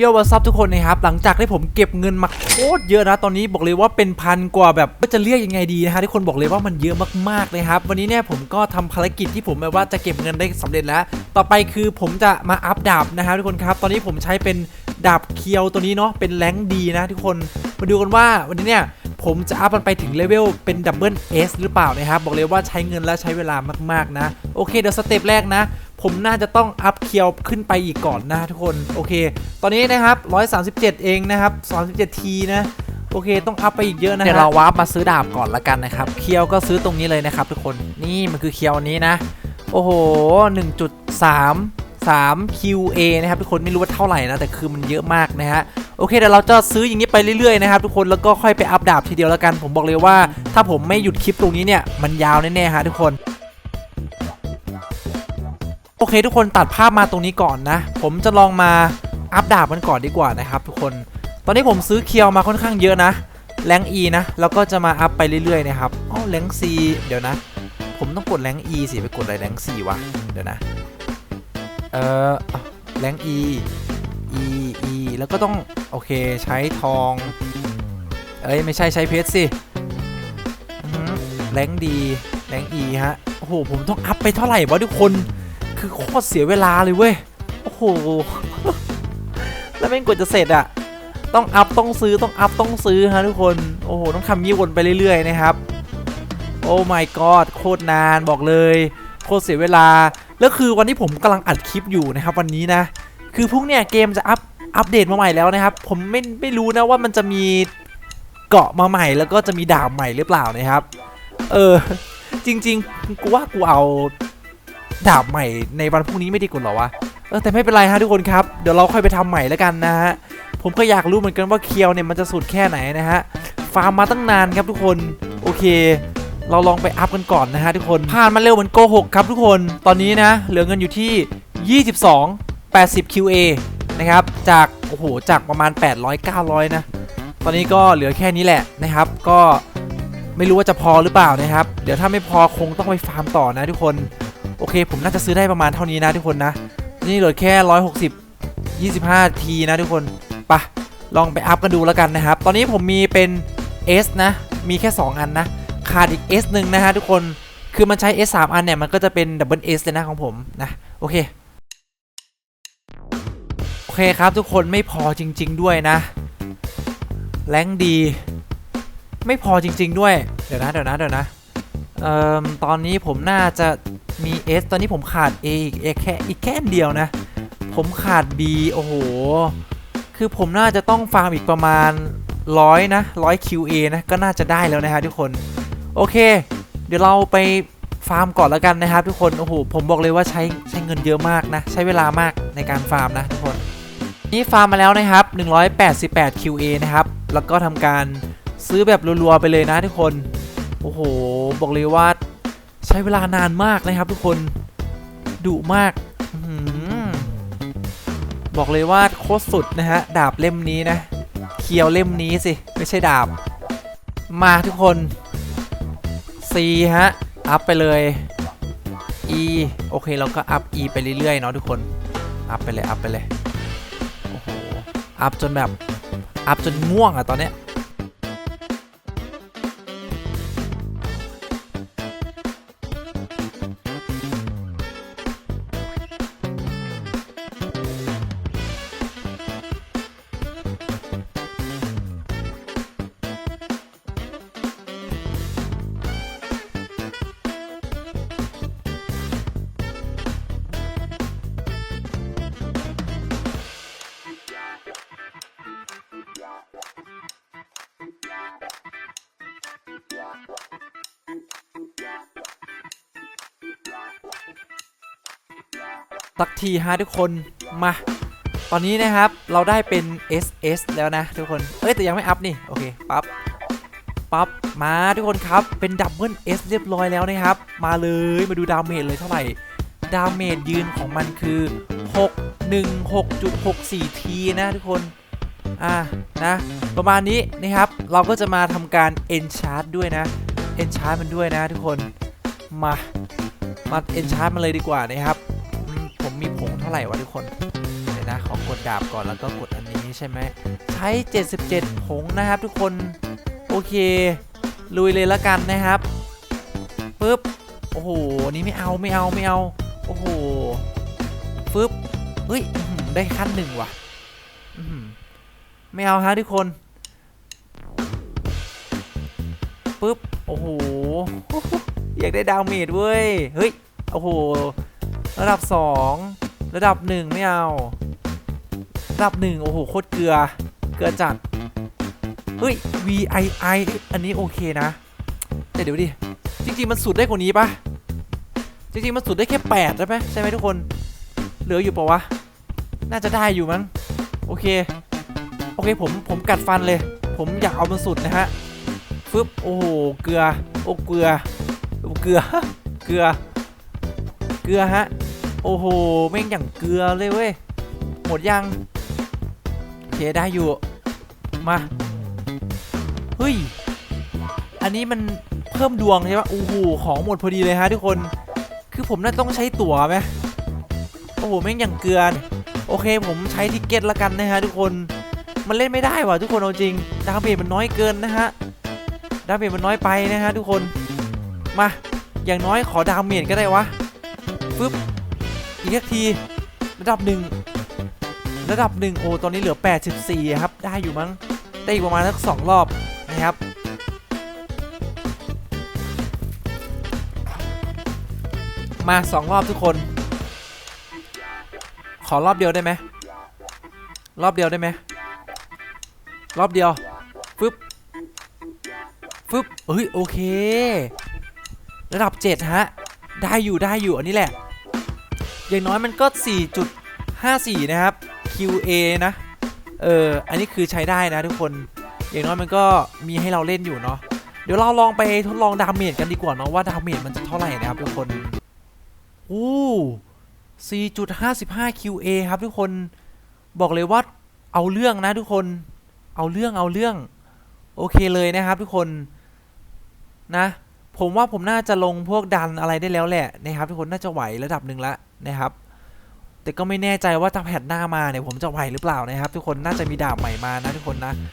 โยวัซับทุกคนนะครับหลังจากที่ผมเก็บเงินมาโคตรเยอะนะตอนนี้บอกเลยว่าเป็นพันกว่าแบบว่าจะเรียกยังไงดีนะฮะทุกคนบอกเลยว่ามันเยอะมากๆเลยครับวันนี้เนี่ยผมก็ทำภารกิจที่ผมแบบว่าจะเก็บเงินได้สำเร็จแล้ว ต่อไปคือผมจะมาอัพดาบนะครับทุกคนครับ ตอนนี้ผมใช้เป็นดาบเคียวตัวนี้เนาะเป็นแรงดีนะ ทุกคนมาดูกันว่าวันนี้เนี่ยผมจะอัพมันไปถึงเลเวลเป็นดับเบิลเอสหรือเปล่านะครับบอกเลยว่าใช้เงินและใช้เวลามากๆนะ โอเคเดี๋ยวสเต็ปแรกนะ ผมน่าจะต้องอัพเคียวขึ้นไปอีกก่อนนะทุกคน โอเค ตอนนี้นะครับ 137 เองนะครับ 37 ทีนะโอเค ต้องอัพไปอีกเยอะนะเดี๋ยวเราวาร์ปมาซื้อดาบก่อนละกันนะครับ เคียวก็ซื้อตรงนี้เลยนะครับทุกคน นี่มันคือเคียวนี้นะ โอ้โห 1.3 3 QA นะครับทุกคนไม่รู้ว่าเท่าไหร่นะ แต่คือมันเยอะมากนะฮะ โอเคเดี๋ยวเราจะซื้ออย่างนี้ไปเรื่อยๆนะครับทุกคนแล้วก็ค่อยไปอัพดาบทีเดียวแล้วกัน ผมบอกเลยว่า ถ้าผมไม่หยุดคลิปตรงนี้เนี่ยมันยาวแน่ๆฮะทุกคน อเคทุกคนตัดภาพมาตรงนี้ก่อนนะ ผมจะลองมาอัพดาบกันก่อนดีกว่านะครับ ทุกคน ตอนนี้ผมซื้อเคียวมาค่อนข้างเยอะนะ แรง E นะ แล้วก็จะมาอัพไปเรื่อยๆนะครับอ๋อแรง C เดี๋ยวนะ ผมต้องกดแรง E สิไปกดอะไรแรง C วะ เดี๋ยวนะ เออแรง E E E แล้วก็ต้องโอเคใช้ทอง เอ้ยไม่ใช่ใช้เพชรสิแรงดีแรง E ฮะ โอ้โหผมต้องอัพไปเท่าไหร่วะทุกคน คือโคตรเสียเวลาเลยเว้ย โอ้โห แล้วแม่งกว่าจะเสร็จอะต้องอัพต้องซื้อต้องอัพต้องซื้อฮะทุกคน โอ้โห ต้องทำยี่วนไปเรื่อยๆนะครับ โอ้ my god โคตรนานบอกเลย โคตรเสียเวลา แล้วคือวันที่ผมกำลังอัดคลิปอยู่นะครับวันนี้นะ คือพวกเนี่ยเกมจะอัพอัปเดตมาใหม่แล้วนะครับ ผมไม่ไม่รู้นะว่ามันจะมีเกาะมาใหม่แล้วก็จะมีดาบใหม่หรือเปล่านะครับ เออ จริง ๆ กูว่ากูเอา ดาบใหม่ในวันพรุ่งนี้ไม่ดีกว่าหรอวะ เออแต่ไม่เป็นไรฮะทุกคนครับ เดี๋ยวเราค่อยไปทำใหม่แล้วกันนะฮะ ผมก็อยากรู้เหมือนกันว่าเคียวเนี่ยมันจะสุดแค่ไหนนะฮะ ฟาร์มมาตั้งนานครับทุกคน โอเค เราลองไปอัพกันก่อนนะฮะทุกคน ผ่านมาเร็วเหมือนโกหกครับทุกคน ตอนนี้นะ เหลือเงินอยู่ที่ 22 80 QA นะครับ จาก โอ้โห จากประมาณ 800 900 นะ ตอนนี้ก็เหลือแค่นี้แหละนะครับ ก็ไม่รู้ว่าจะพอหรือเปล่านะครับ เดี๋ยวถ้าไม่พอคงต้องไปฟาร์มต่อนะทุกคน อเคผมน่าจะซื้อได้ประมาณเท่านี้นะทุกคนนะ นี่เหลือแค่ 160 25 ทีนะทุกคนไปะลองไปอัพกันดูแล้วกันนะครับ ตอนนี้ผมมีเป็น S นะ มีแค่ 2 อันนะ ขาดอีก S หนึ่งนะฮะทุกคน คือมันใช้ S 3อันเนี่ย มันก็จะเป็นดับเบิล S เลยนะของผมนะ โอเค โอเคครับทุกคนไม่พอจริง ๆ ด้วยนะ แรงดี ไม่พอจริง ๆ ด้วย เดี๋ยวนะ เดี๋ยวนะ เดี๋ยวนะ เอ่อ ตอนนี้ผมน่าจะ มี S ตอนนี้ผมขาด A อีกแค่อีกแค่นเดียวนะ ผมขาด B โอ้โห คือผมน่าจะต้องฟาร์มอีกประมาณร้อยนะร้อย QA นะ ก็น่าจะได้แล้วนะฮะทุกคน โอเค เดี๋ยวเราไปฟาร์มก่อนแล้วกันนะครับทุกคน โอ้โห ผมบอกเลยว่าใช้ใช้เงินเยอะมากนะ ใช้เวลามากในการฟาร์มนะทุกคน นี่ฟาร์มมาแล้วนะครับ 188 QA นะครับ แล้วก็ทำการซื้อแบบรัวๆไปเลยนะทุกคน โอ้โห บอกเลยว่า ใช้เวลานานมากนะครับทุกคนดุมากบอกเลยว่าโคตรสุดนะฮะ ดาบเล่มนี้นะ เคียวเล่มนี้สิ ไม่ใช่ดาบ มาทุกคน C ฮะ อัพไปเลย E โอเคเราก็อัพ E ไปเรื่อยๆเนาะทุกคน อัพไปเลย อัพไปเลย โอ้โห อัพจนแบบ อัพจนง่วงอะตอนเนี้ย สักทีฮะทุกคนมา ตอนนี้นะครับเราได้เป็น SS แล้วนะทุกคนเอ้ยแต่ยังไม่อัพนี่โอเคปั๊บปั๊บมาทุกคนครับเป็นดับเบิล S เรียบร้อยแล้วนะครับ มาเลยมาดูดาเมจเลยเท่าไหร่ดาเมจยืนของมันคือ 616.64 ทีนะทุกคน อ่า นะ ประมาณนี้นะครับ เราก็จะมาทำการ enchant ด้วยนะ enchant มันด้วยนะทุกคน มา มา enchant มันเลยดีกว่านะครับ ไหร่วะทุกคนเดี๋ยวนะขอกดดาบก่อนแล้วก็กดอันนี้ใช่ไหมใช้ 77 ผงนะครับทุกคนโอเค ลุยเลยละกันนะครับปึ๊บโอ้โหนี่ไม่เอาไม่เอาไม่เอาโอ้โหฟึบเฮ้ยได้ขั้นหนึ่งว่ะไม่เอาฮะทุกคนปึ๊บโอ้โหอยากได้ดาวเมจเว้ยเฮ้ยโอ้โหระดับ2 ระดับ1ไม่เอา ระดับ1โอ้โหโคตรเกลือ เกลือจัด เฮ้ย VII อันนี้โอเคนะ แต่เดี๋ยวดิ จริง ๆ มันสุดได้กว่านี้ปะจริง ๆ มันสุดได้แค่8ใช่ไหมใช่ไหมทุกคน เหลืออยู่ปะวะ น่าจะได้อยู่มั้ง โอเค โอเคผมผมกัดฟันเลย ผมอยากเอามันสุดนะฮะฟึบโอ้โห เกลือ โอ้เกลือโอ้เกลือ เกลือ เกลือฮะ โอ้โหแม่งอย่างเกลือเลยเว้ย หมดยังโอเคได้อยู่ มา เฮ้ย อันนี้มันเพิ่มดวงใช่ปะโอ้โหของหมดพอดีเลยฮะทุกคน คือผมน่าต้องใช้ตั๋วไหมโอ้โหแม่งอย่างเกลือ โอเคผมใช้ทิกเก็ตละกันนะฮะทุกคน มันเล่นไม่ได้ว่ะทุกคนเอาจริง ดาเมจมันน้อยเกินนะฮะ ดาเมจมันน้อยไปนะฮะทุกคน มา อย่างน้อยขอดาเมจก็ได้วะ ฟึบ อีกสักที ระดับหนึ่งระดับหนึ่งโอ้ตอนนี้เหลือ 84 ครับ ได้อยู่มั้งได้อีกประมาณสักสองรอบนะครับมาสองรอบทุกคน ขอรอบเดียวได้ไหมรอบเดียวได้ไหมรอบเดียวฟึบฟึบเฮ้ยโอเค ระดับ 7 ฮะ ได้อยู่ได้อยู่อันนี้แหละ อย่างน้อยมันก็ 4.54 นะครับ QA นะ เออ อันนี้คือใช้ได้นะทุกคน อย่างน้อยมันก็มีให้เราเล่นอยู่เนาะ เดี๋ยวเราลองไปทดลองดาเมจกันดีกว่าเนาะว่าดาเมจมันจะเท่าไหร่นะครับทุกคน อู้4.55 QA ครับทุกคน บอกเลยว่าเอาเรื่องนะทุกคน เอาเรื่องเอาเรื่อง โอเคเลยนะครับทุกคน นะ ผมว่าผมน่าจะลงพวกดันอะไรได้แล้วแหละนะครับทุกคนน่าจะไหวระดับหนึ่งแล้วนะครับ แต่ก็ไม่แน่ใจว่าถ้าแพทหน้ามาเนี่ยผมจะไหวหรือเปล่านะครับ ทุกคนน่าจะมีดาบใหม่มานะทุกคนนะ